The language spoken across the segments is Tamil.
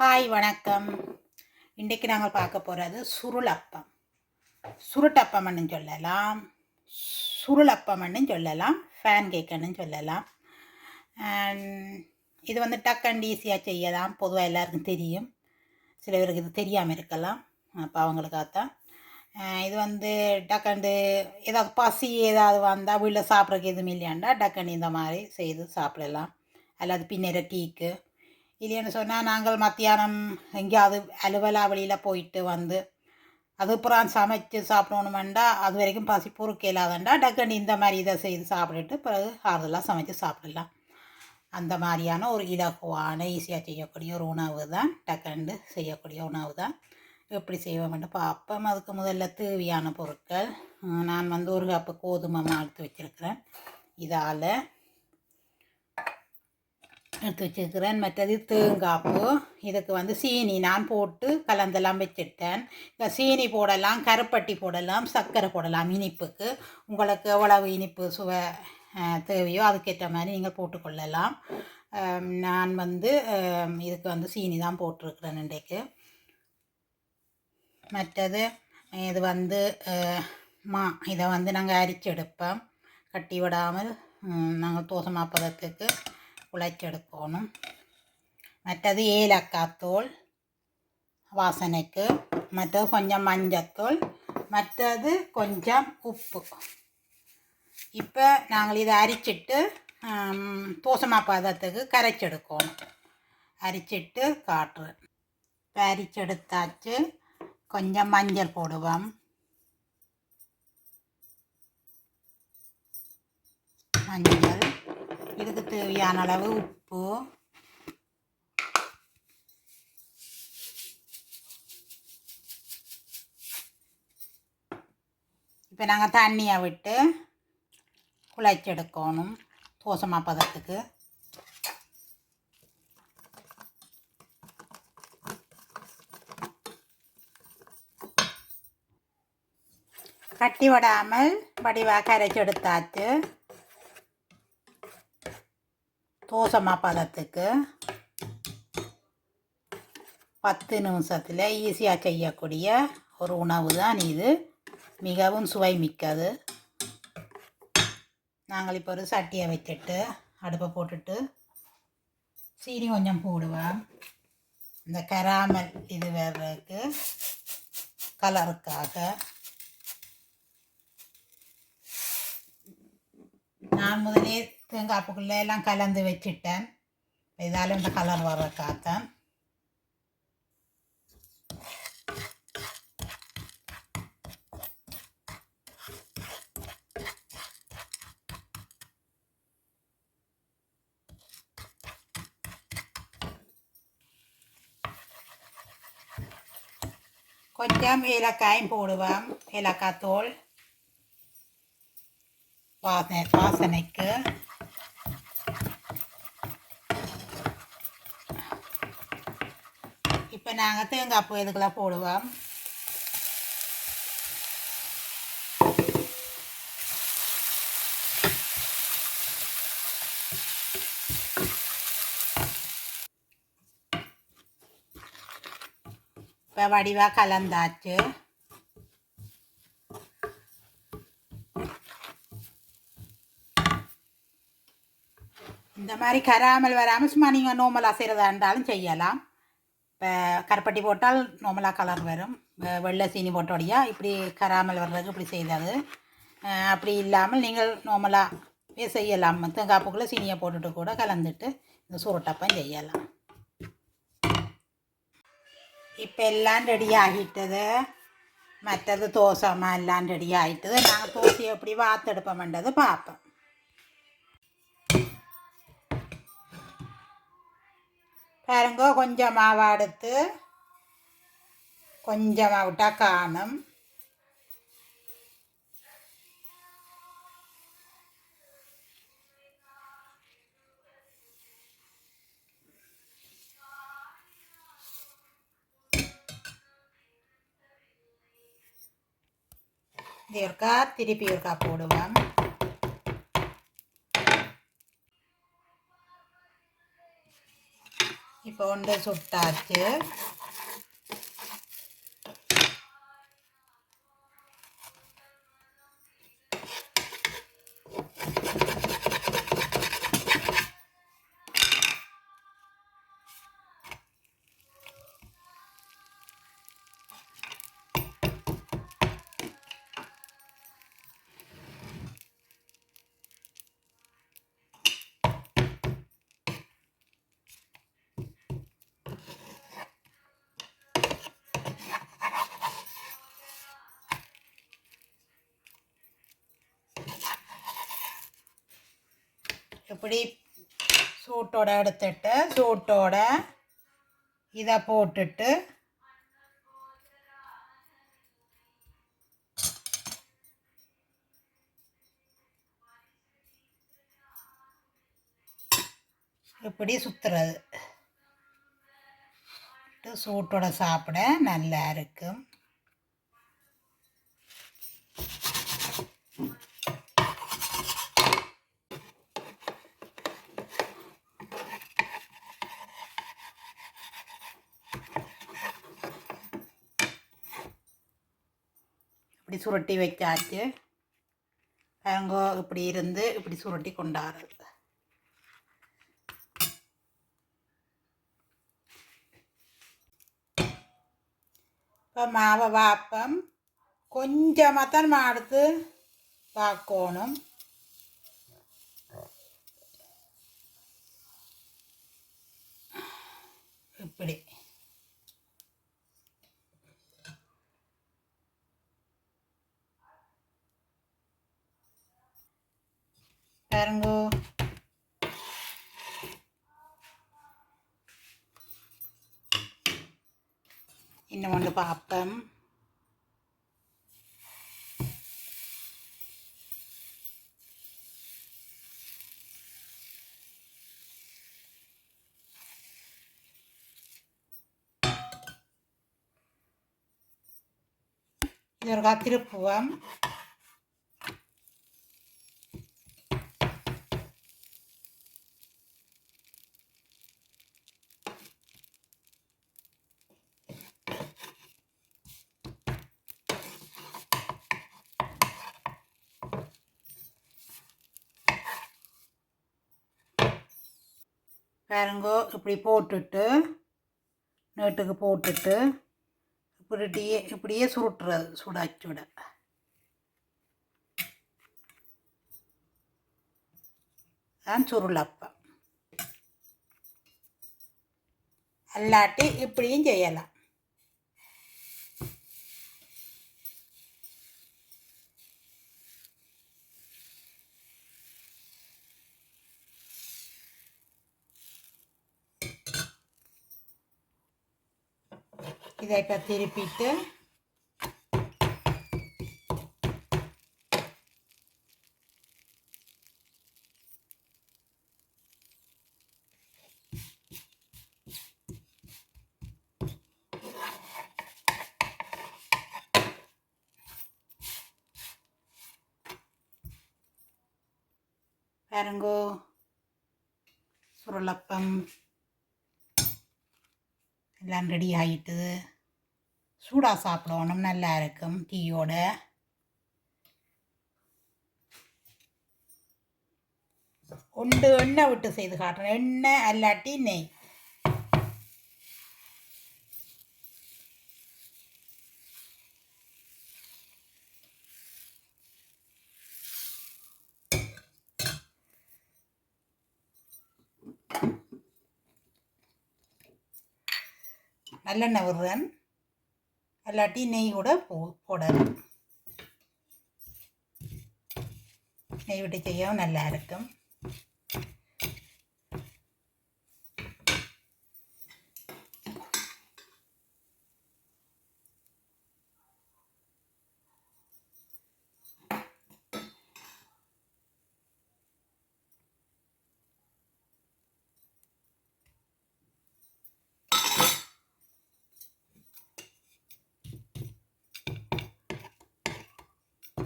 ஹாய் வணக்கம். இன்றைக்கு நாங்கள் பார்க்க போகிறது சுருளப்பம். சுருட்டப்பம்னு சொல்லலாம். சுருளப்பம்னு சொல்லலாம். ஃபேன் கேக்குன்னு சொல்லலாம். இது வந்து டக்கண்ட் ஈஸியாக செய்யலாம். பொதுவாக எல்லாருக்கும் தெரியும். சில பேருக்கு இது தெரியாமல் இருக்கலாம். அப்போ அவங்களுக்காகத்தான். இது வந்து டக்கண்டு ஏதாவது பசி ஏதாவது வந்தால் வீட்டில் சாப்பிட்றதுக்கு எதுவும் இல்லையாண்டா டக்கண்டு இந்த மாதிரி செய்து சாப்பிடலாம். அல்லது பின்னிற டீக்கு இல்லைன்னு சொன்னால் நாங்கள் மத்தியானம் எங்கேயாவது அலுவலா வெளியில் போயிட்டு வந்து அதுக்கப்புறம் சமைச்சு சாப்பிடணுமெண்டா அது வரைக்கும் பசி பொறுக்க இல்லாதண்டா டக்குன்னு இந்த மாதிரி இதை செய்து சாப்பிட்டுட்டு பிறகு ஆறுதலாக சமைச்சு சாப்பிடலாம். அந்த மாதிரியான ஒரு இலகுவான ஈஸியாக செய்யக்கூடிய ஒரு உணவு தான் டக்குண்டு செய்யக்கூடிய உணவு தான். எப்படி செய்வோம்னு பார்ப்போம். அதுக்கு முதல்ல தேவையான பொருட்கள். நான் வந்து ஒரு கப்பு கோதுமை மாவு வச்சுருக்கிறேன். இதால் எடுத்து வச்சுருக்கிறேன். மற்றது தேங்காய்ப்பு. இதுக்கு வந்து சீனி நான் போட்டு கலந்தெல்லாம் வச்சுட்டேன் சீனி போடலாம் கருப்பட்டி போடலாம் சர்க்கரை போடலாம் இனிப்புக்கு. உங்களுக்கு எவ்வளவு இனிப்பு சுவை தேவையோ அதுக்கேற்ற மாதிரி நீங்கள் போட்டுக்கொள்ளலாம். நான் வந்து இதுக்கு வந்து சீனி தான் போட்டிருக்கிறேன் இன்றைக்கு. மற்றது இது வந்து மா இதை வந்து நாங்கள் அரிச்செடுப்போம் கட்டி விடாமல் நாங்கள் தோசை மாப்பதத்துக்கு உழைச்செடுக்கணும் மற்றது ஏலக்காத்தூள் வாசனைக்கு மற்றது கொஞ்சம் மஞ்சத்தூள் மற்றது கொஞ்சம் உப்பு இப்போ நாங்கள் இதை அரிச்சிட்டு ஆம், தோசை கரைச்செடுக்கணும் அரிச்சிட்டு காட்டுறேன் இப்போ அரிச்செடுத்தாச்சு கொஞ்சம் மஞ்சள் போடுவோம் மஞ்சள் இதுக்கு தேவையான அளவு உப்பு. இப்போ நாங்கள் தண்ணியை விட்டு குழைச்செடுக்கணும் தோசமாக பதத்துக்கு. கட்டி விடாமல் வடிவாக கரைச்செடுத்தாச்சு தோசை மாப்பதத்துக்கு பத்து நிமிஷத்தில் ஈஸியாக செய்யக்கூடிய ஒரு உணவு தான் இது. மிகவும் சுவை மிக்கது நாங்கள் இப்போ ஒரு சட்டியை வச்சுட்டு அடுப்பை போட்டுட்டு சீனி கொஞ்சம் போடுவேன் இந்த கராமல் இது வர்றதுக்கு கலருக்காக நான் முதலே தேங்காய்ப்புக்குள்ளே எல்லாம் கலந்து வச்சுட்டேன். இதால் இந்த கலர் வர வர்றதுக்காகத்தான் கொஞ்சம் ஏலக்காயும் போடுவோம். ஏலக்காய் தோல். வாசனை வாசனைக்கு இப்போ நாங்கள் தேங்காய் பூ இதுக்கெல்லாம் போடுவோம்? இப்போ வடிவாக கலந்தாச்சு. இந்த மாதிரி கராமல் வராமல் சும்மா நீங்கள் நோமலாக செய்கிறதா இருந்தாலும் செய்யலாம். இப்போ கருப்பட்டி போட்டால் நார்மலாக கலர் வரும். வெள்ளை சீனி போட்டோடையா இப்படி கராமல் வர்றதுக்கு இப்படி செய்தது. அப்படி இல்லாமல் நீங்கள் நார்மலாக செய்யலாம். தேங்காய்ப்புக்குள்ளே சீனியை போட்டுட்டு கூட கலந்துட்டு இந்த சுருட்டப்பம் செய்யலாம். இப்போ எல்லாம் ரெடி ஆகிட்டது. மற்றது தோசைமா எல்லாம் ரெடி ஆகிட்டது. நாங்கள் தோசையை எப்படி வாத்தெடுப்போம்ன்றது பார்ப்போம். பாருங்க கொஞ்சம் மாவை எடுத்து கொஞ்சமாக விட்டால் காணும். இது திருப்பி இருக்கா? போடுவேன் இப்போ ஒன்று சுட்டாச்சு. இப்படி சூட்டோட எடுத்துட்டு சூட்டோட இதை போட்டுட்டு இப்படி சுற்றுறது சூட்டோட சாப்பிட நல்லா இருக்கும். இப்படி சுருட்டி வைக்காச்சு பேங்கோ இப்படி இருந்து இப்படி சுருட்டி கொண்டாடுறது. இப்போ மாவை வாப்பம். கொஞ்சமாக தான் மாடுத்து பார்க்கணும் இப்படி. பாருங்கோ இன்னும் ஒன்று பார்ப்பேன் இது ஒரு திருப்புவம் பாருங்கோ இப்படி போட்டுட்டு நீட்டுக்கு போட்டுட்டு இப்படியே இப்படியே சுருட்டுறது சுடாச்சு சுட தான் சுருளப்பம் அல்லாட்டி இப்படியும் செய்யலாம். இதை இப்போ திருப்பிட்டு பாருங்கோ சுருளப்பம். எல்லாம் ரெடி ஆகிட்டுது சூடாக சாப்பிடணும் நல்லா இருக்கும் டீயோட. ஒன்று எண்ணெய் விட்டு செய்து காட்டுறேன் எண்ணெய் அல்லாட்டி நெய். நல்லெண்ணெய் விடுறேன். இல்லாட்டி நெய் கூட போ போடலாம். நெய் விட்டு செய்யவும் நல்லா இருக்கும்.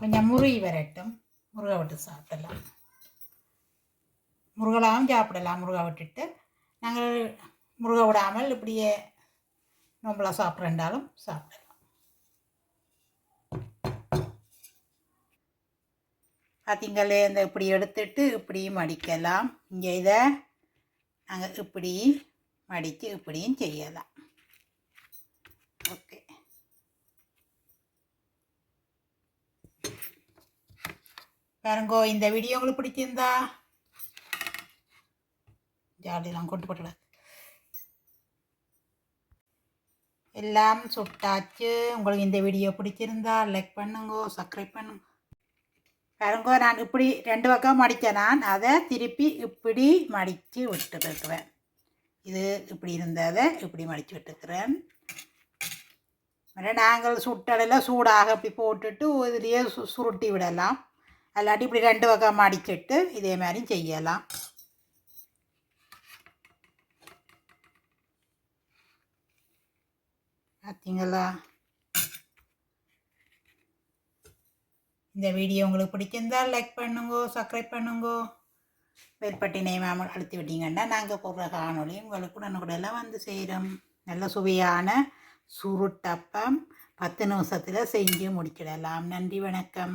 கொஞ்சம் முருகி வரட்டும். முருகை விட்டு சாப்பிடலாம். முருகலாகவும் சாப்பிடலாம். முருகை விட்டுட்டு நாங்கள் முருகை விடாமல் இப்படியே நோம்பலாக சாப்பிட்றண்டாலும் சாப்பிடலாம். பார்த்தீங்களே இந்த இப்படி எடுத்துட்டு இப்படியும் மடிக்கலாம். இங்கே இதை நாங்கள் இப்படி மடித்து இப்படியும் செய்யலாம். பாருங்கோ இந்த வீடியோ உங்களுக்கு பிடிச்சிருந்தா ஜாலியெல்லாம் கொண்டு போட்டுடாது எல்லாம் சுட்டாச்சு. உங்களுக்கு இந்த வீடியோ பிடிச்சிருந்தா லைக் பண்ணுங்க சப்ஸ்கிரைப் பண்ணுங்க. பாருங்கோ நான் இப்படி ரெண்டு பக்கம் மடித்தேன் நான் அதை திருப்பி இப்படி மடித்து விட்டுருக்குறேன் இது இப்படி இருந்ததை இப்படி மடித்து விட்டுருக்குறேன் நாங்கள் சுட்டடையில் சூடாக இப்படி போட்டுட்டு இதுலேயே சு சுருட்டி விடலாம். அல்லாட்டி இப்படி ரெண்டு பக்கம் மடிச்சிட்டு இதே மாதிரி செய்யலாம் பார்த்தீங்களா இந்த வீடியோ உங்களுக்கு பிடிச்சிருந்தால் லைக் பண்ணுங்கோ சப்ஸ்கிரைப் பண்ணுங்கோ வேல்பட்டி நேமாமல் அழுத்தி விட்டீங்கன்னா நாங்கள் போடுற காணொளி உங்களுக்கு உடனுக்குடெல்லாம் வந்து செய்கிறோம் நல்ல சுவையான சுருட்டப்பம் பத்து நிமிஷத்தில் செஞ்சு முடிச்சிடலாம் நன்றி வணக்கம்